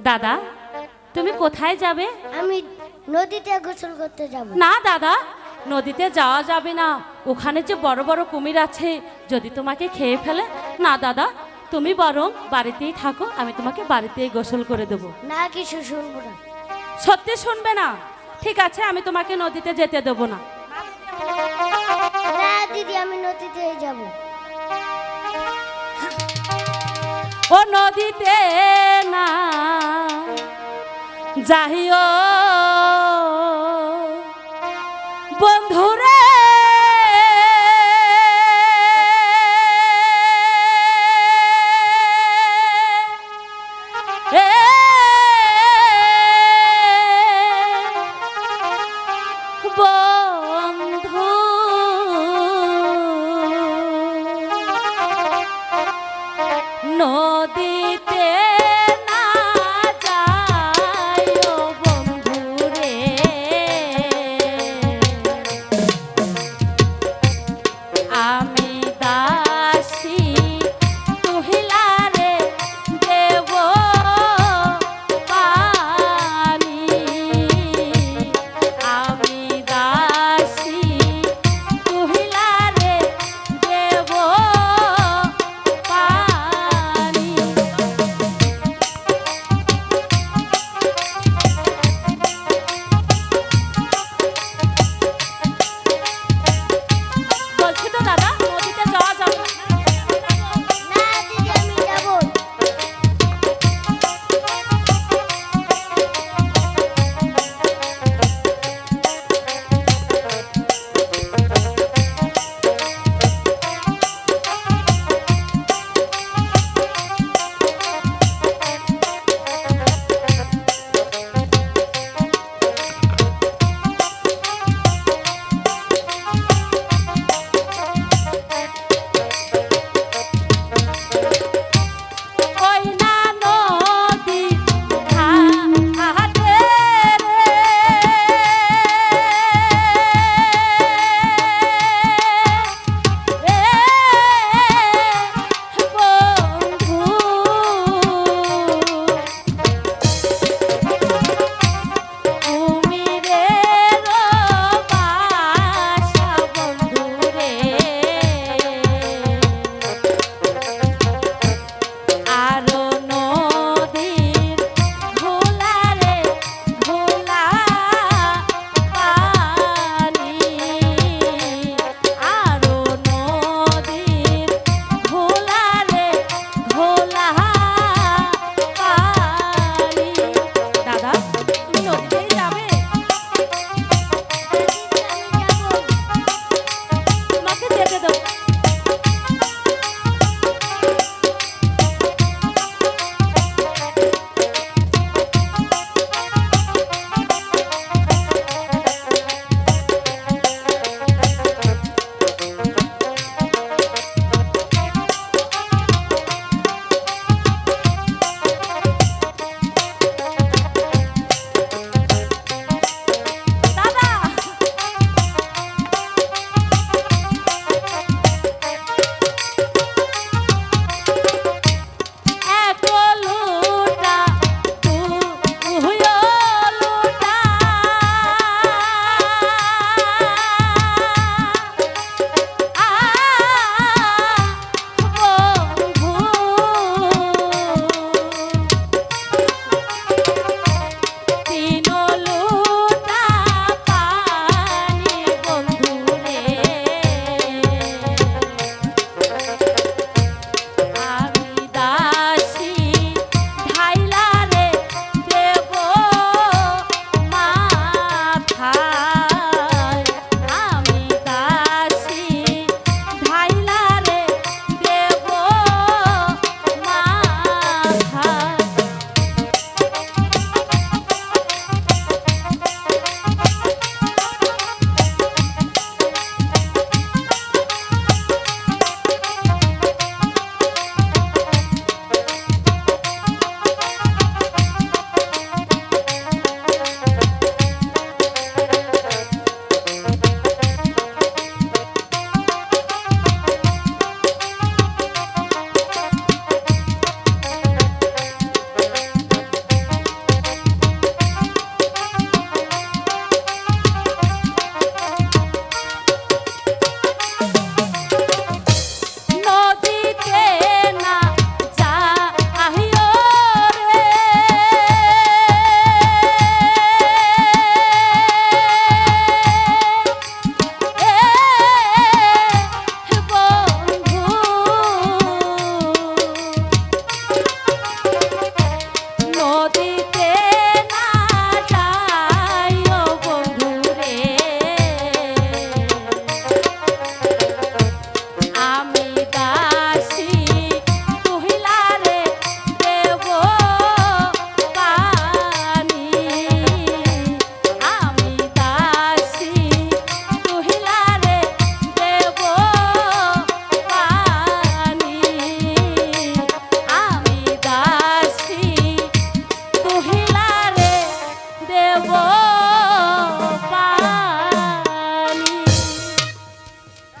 দাদা তুমি কোথায় যাবে? আমি নদীতে গোসল করতে যাব। না দাদা নদীতে যাওয়া যাবে না। ওখানে যে বড় বড় কুমির আছে যদি তোমাকে খেয়ে ফেলে না দাদা তুমি বরং বাড়িতেই থাকো আমি তোমাকে বাড়িতেই গোসল করে দেবো। না কিছু শুনব না। সত্যি শুনবে না? ঠিক আছে আমি তোমাকে নদীতে যেতে দেবো না। না দিদি আমি নদীতে যাব। ও নদীতে না যাইও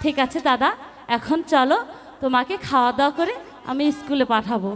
ঠিক আছে দাদা এখন চলো তোমাকে খাওয়া দাওয়া করে আমি স্কুলে পাঠাবো।